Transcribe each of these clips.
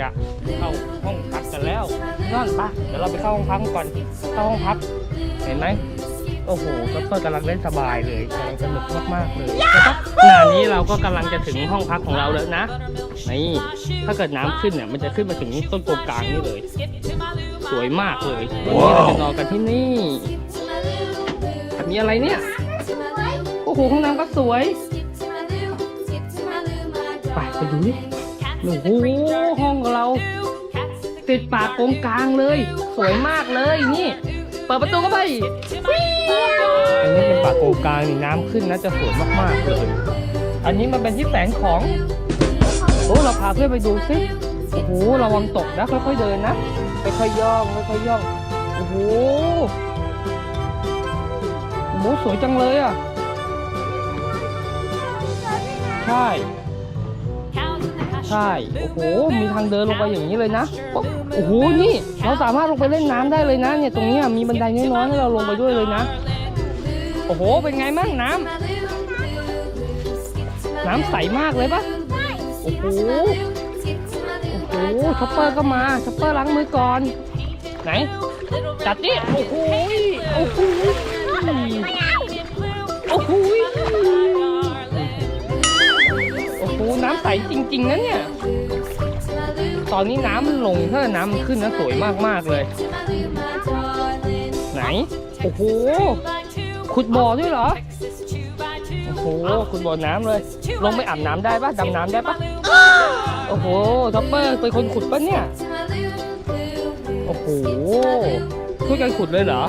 จะเข้าห้องพักกันแล้วนอนปะเดี๋ยวเราไปเข้าห้องพักก่อนเข้าห้องพักเห็นไหมโอ้โหก็เปิดกำลังเล่นสบายเลยกำลังสนุกมากๆเลยนะครับขณะนี้เราก็กำลังจะถึงห้องพักของเราแล้วนะนี่ถ้าเกิดน้ำขึ้นเนี่ยมันจะขึ้นมาถึงต้นโกกลางนี่เลย สวยมากเลยวันนี้เราจะนอนกันที่นี่มีอะไรเนี่ยโอ้โหห้องน้ำก็สวยไปไปดูดิ โอ้โหห้องเรา ติดป่าโกงกลางเลย สวยมากเลยนี่ เปิดประตูเข้าไปอันนี้เป็นป่าโกงกลางนี่น้ำขึ้นนะจะสวยมากๆเลย อันนี้มันเป็นที่แสงของโอ้เราพาเพื่อนไปดูสิโอ้โหระวังตกนะค่อยๆเดินนะค่อยๆย่องค่อยๆย่องโอ้โหโอ้โหสวยจังเลยอะใช่ ใช่ โอ้โห มีทางเดินลงไปอย่างนี้เลยนะปุ๊บโอ้โห นี่ เราสามารถลงไปเล่นน้ำได้เลยนะ เนี่ย ตรงนี้มีบันไดน้อยๆให้เราลงไปด้วยเลยนะ โอ้โห เป็นไงมั่งน้ำ น้ำใสมากเลยปะโอ้โห โอ้โหช็อปเปอร์ก็มาช็อปเปอร์ล้างมือก่อน ไหน จัดดิโอ้โห โอ้โห จริงๆนะเนี่ย ตอนนี้น้ำมันลงถ้าน้ำมันขึ้นนะสวยมากๆเลย ไหน โอ้โห ขุดบ่อด้วยเหรอ โอ้โห ขุดบ่อน้ำเลย ลงไปอาบน้ำได้ปะดำน้ำได้ปะโอ้โหท็อปเปอร์เป็นคนขุดปะเนี่ย โอ้โหช่วยกันขุดเลยเหรอ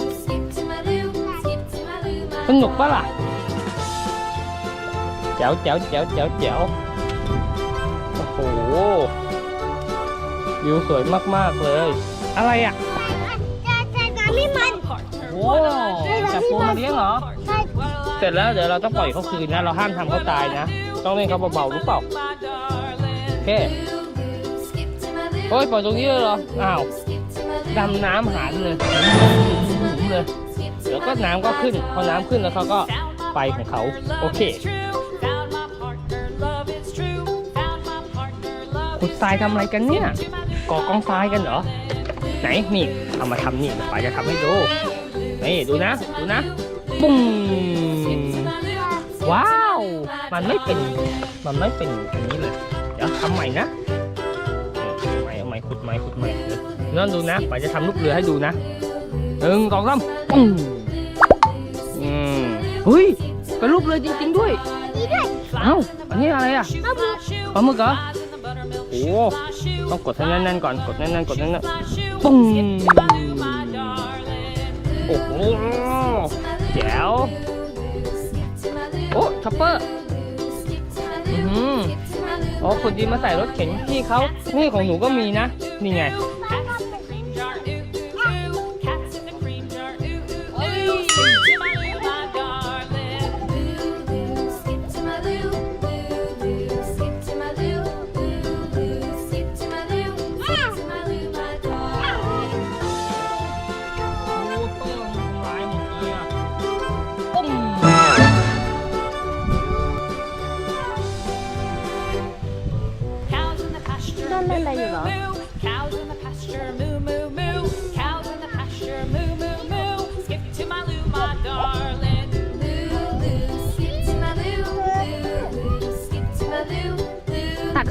สนุกปะล่ะ แจ๋วแจ๋วแจ๋วแจ๋วแจ๋ว หวิวสวยมากๆเลย อะไรอะโอ้จับปูมาเลี้ยงเหรอเสร็จแล้วเดี๋ยวเราต้องปล่อยเขาคืนนะ เราห้ามทำเขาตายนะ ต้องเล่นเขาเบาๆรู้เปล่าโอเคเฮ้ยปล่อยตรงนี้เลยเหรอ อ้าวดำน้ำหาเลยเลย เดี๋ยวก็น้ำก็ขึ้น พอน้ำขึ้นแล้วเขาก็ไปของเขา โอเค ขุดทรายทำอะไรกันเนี่ยก่อกองทรายกันเหรอ ไหนนี่เอามาทำนี่ป๋าจะทำให้ดูนี่ดูนะดูนะปุ้งว้าว มันไม่เป็นมันไม่เป็นอย่างนี้เลยเดี๋ยวทำใหม่นะใหม่เอาใหม่ขุดใหม่ขุดใหม่เดี๋ยวนั่นดูนะป๋าจะทำลูกเรือให้ดูนะหนึ่งสองสามปุ้งอืมเฮ้ยเป็นรูปเรือจริง ๆ ด้วยเอ้าอันนี้อะไรอะปลาหมึกเหรอ โอ้ต้องกดให้แน่นๆก่อน กดแน่นๆ กดแน่นๆปุ้งโอ้โหแจ๋วโอ้ช็อปเปอร์อือหืออ๋อขุดดินมาใส่รถเข็นพี่เขานี่ของหนูก็มีนะ นี่ไง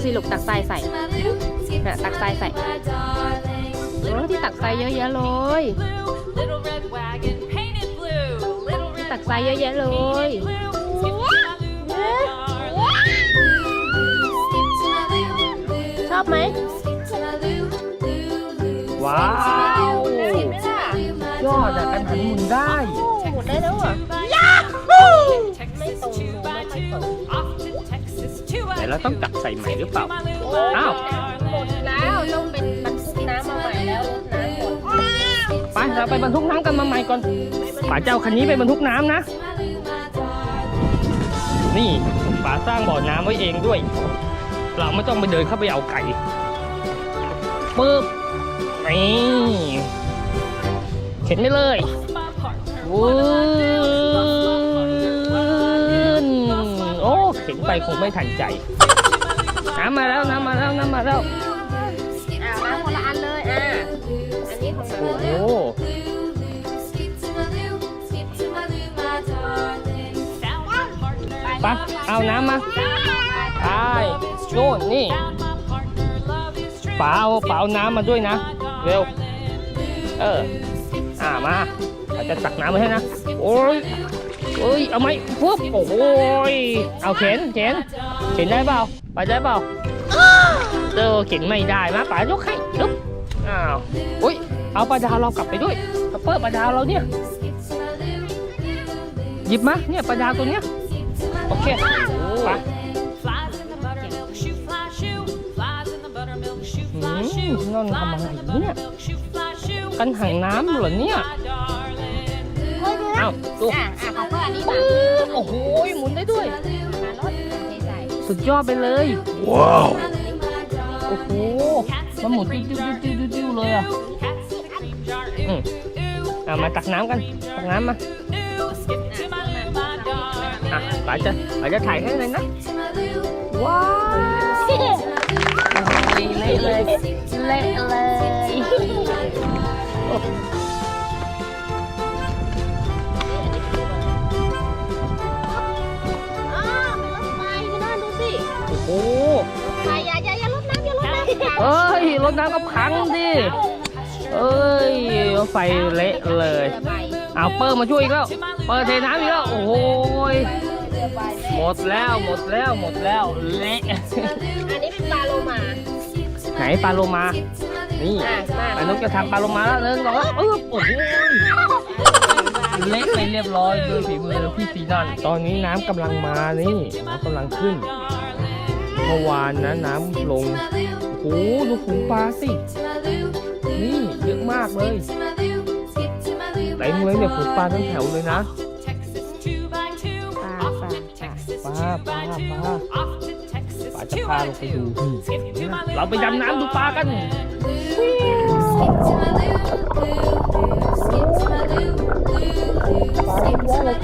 สิลูกตักทรายใส่น่ะตักทรายใส่โอ้ที่ตักทรายเยอะแยะเลย Blue, little red wagon painted blue. Little red ตักทรายเยอะแยะเลย blue. Skip to my loo, my darling. ชอบไหมว้าวยอดอะกันหันหมุนได้หมดได้แล้วอะ Texas two by two. Off to Texas two แต่ by เราต้องจับใส่ใหม่หรือเปล่า my loo, my อ้าวหมดแล้วต้องเป็นบรรทุกน้ำมาใหม่แล้วรถน้ำหมดไปเราไปบรรทุกน้ำกันมาใหม่ก่อนป๋าเจ้าคันนี้ไปบรรทุกน้ำนะ นี่ป๋าสร้างบ่อน้ำไว้เองด้วย เราไม่ต้องไปเดินเข้าไปเอาไก่ปึ๊บนี่เข็นไปเลย my partner. วื ไปคงไม่ทันใจ น้ำมาแล้วน้ำมาแล้วน้ำมาแล้วคนละอันเลยอะอันนี้ของโอ้เราโห Found my partner, ไปเอาน้ำมาไปโน่นนี่ found my partner, love is true. ป๋าเอาป๋าเอาน้ำมาด้วยนะ เร็ว เออ อ่ามาเราจะตักน้ำมาให้นะ โอ้ย เอ้ย เอาไหมปุ๊บ โอ้โหยเอาเข็นเข็นเข็นได้เปล่า ไปได้เปล่าเออเข็นไม่ได้มาป๋ายกให้ลุกอ้าวอุ้ย เอาปลาดาวเรากลับไปด้วยกระเปิดปลาดาวเราเนี่ย หยิบมา เนี่ยปลาดาวตัวเนี้ย โอเคไป Flies in the buttermilk shoe, fly shoe. Flies in the buttermilk shoe, fly Mm, shoe. ngon Flies không in mà the hình nhá. buttermilk shoe, fly shoe. กันหางน้ำเหรอเนี่ย My darling. เอ้าดูอะอะของเพื่อนอันนี้มา ปึ๊บโอ้โหหมุนได้ด้วยมารถเทใส่สุดยอดไปเลย ว้าว โอ้โหมันหมุนติ้วติ้วติ้วติ้วติ้วเลยอะ Cats in the cream jar, ooh, Mm. ooh, ooh. อะมาตักน้ำกันตักน้ำมา Ooh, skip to my loo, my darling. อะป๋าจะป๋าจะถ่ายให้เลยนะ ว้าวเละเลยเละเลย เอ้ยรถน้ำก็พังดิเอ้ยรถไฟเละเลยไฟเอาเปิดมาช่วยอีกแล้วเปิดเทน้ำอีกแล้วโอ้โหยหมดแล้วหมดแล้วหมดแล้วเละอันนี้เป็นปลาโลมาไหนปลาโลมา นี่อะมาปลานุกจะทำปลาโลมาแล้วเดินก่อนแล้วปึ๊บโอ้โหเละไปเรียบร้อยโดยฝีมือพี่ซีนอนตอนนี้น้ำกำลังมานี่น้ำกำลังขึ้นเมื่อวานนะน้ำลง โอ้โหดูฝูงปลาสิ นี่เยอะมากเลยเต็มเลยเนี่ยฝูงปลาทั้งแถวเลยนะ Texas two by two. Off to Texas ปลาปลาปลาป๋าจะพาลงไปดูเราไปดำน้ำดูปลากัน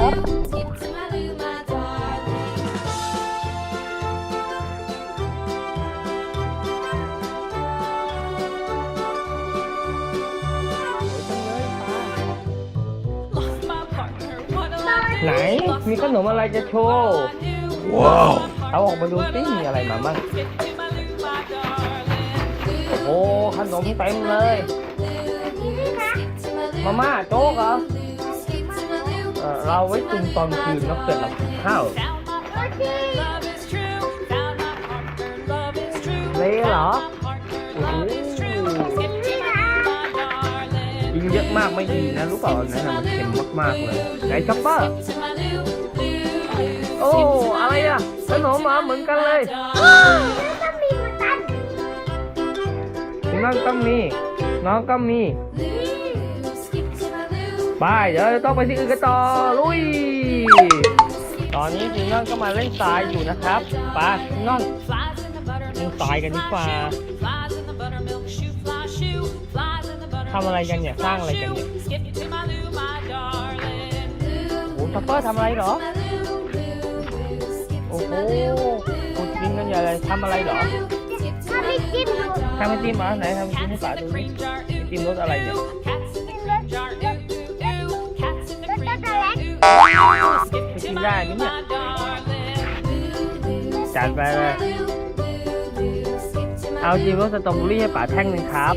Lost ไหน มีขนมอะไรจะโชว์ ว้าวเอาออกมาดูสิมีอะไรมาบ้าง Skip to my loo, my darling. โอ้ขนมเต็มเลยมาม่าโจ๊กเหรอเอ่อเราไว้ตุนตอนคืนแล้วเกิดเรากินข้าว Found my partner, love is true. Found my partner, love is true. เละเหรอากไม่ดีนะรู้เปล่าอันนั้นนะมันเค็มมากๆเลยไหนช็อปเปอร์โอ้อะไรอะขนมมาเหมือนกันเลยน้องก็มีน้องก็มีไปเดี๋ยวต้องไปที่อื่นกันต่อลุย ตอนนี้พี่น้องก็มาเล่นทรายอยู่นะครับไปน้องเล่นทรายกันดีกว่า ทำอะไรกันเนี่ย สร้างอะไรกันเนี่ย Skip to my loo, my darling. โอ้ช็อปเปอร์ทำอะไรเหรอ โอ้โหขุดดินกันใหญ่เลยทำอะไรเหรอถ้าไม่จิ้มดูทำไอติมเหรอไหนทำไอติมให้ Cats ป๋า in ดู the ดิ cream jar, ไอ ooh, ติมรสอะไรเนี่ย Cats in the cream jar, ooh, ooh, ooh. Cats in the cream jar, ooh, ooh. Skip to my loo, my darling. จัดไปเลยเอาจิมรสสตรอเบอรี่ให้ป๋าแท่งหนึ่งครับ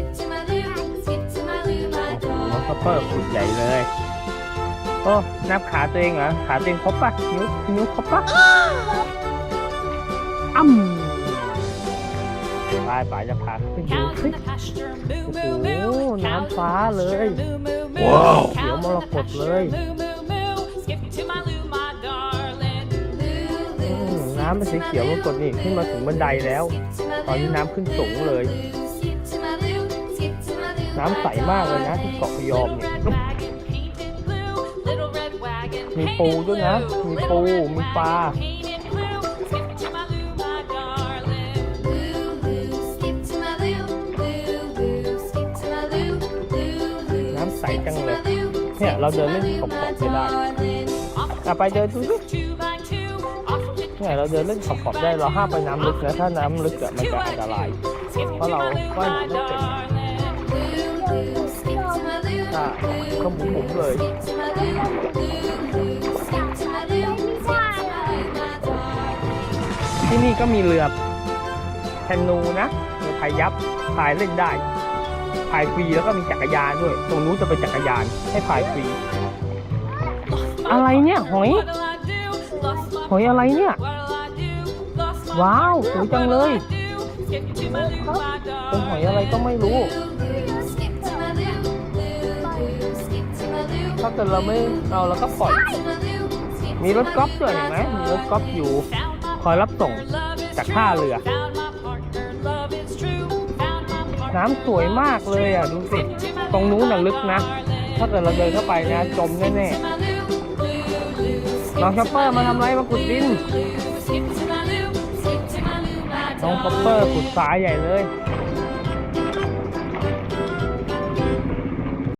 โอ้โหช็อปเปอร์ขุดใหญ่เลย โอ้ นับขาตัวเองเหรอ ขาตัวเองครบปะนิ้วนิ้วครบปะอ้ำไปป๋าจะพาขึ้นดู Cows สิ in the pasture, moo, โอ้โหน้ำฟ้าเลย ว้าวเขียวมรกตเลยน้ำเป็นสีเขียวมรกตนี่ขึ้นมาถึงบันไดแล้ว ตอนนี้น้ำขึ้นสูงเลย น้ำใสมากเลยนะที่เกาะพยอมเนี่ยมีปูด้วยนะ มีปู มีปลาน้ำใสจังเลย เนี่ย เราเดินเล่นขอบขอบไปได้อะไปเดินดูดิเนี่ยเราเดินเล่นขอบขอบได้เราห้ามไปน้ำลึกนะถ้าน้ำลึกอะมันจะอันตรายเพราะเราว่าน้ำไม่เป็น ๆเลยที่นี่ก็มีเรือแคนูนะเรือพายยับพายเล่นได้พายฟรีแล้วก็มีจักรยานด้วย ตรงนู้นจะเป็นจักรยานให้พายฟรี อะไรเนี่ยหอย What'll I do? Lost my หอยอะไรเนี่ย What'll I do? Lost my ว้าวสวยจังเลย What'll I do? Skip to my loo, my เป็นหอย darling. อะไรก็ไม่รู้าเกิดเราไม่เอาเราก็ปล่อย มีรถกอล์ฟด้วยเห็นไหมมีรถกอล์ฟอยู่ Found my คอยรับส่ง love is จากท่าเรือ Found my partner, love is true. Found my partner, น้ำสวยมากเลยอะดูสิ ตรงนู้นน่ะลึกนะ ถ้าเกิดเราเดินเข้าไปนะจมแน่ๆน้องชอปเปอร์มาทำไรมาขุดดิน skip to my loo, skip to my loo, my น้องชอปเปอร์ขุดสายใหญ่เลย darling.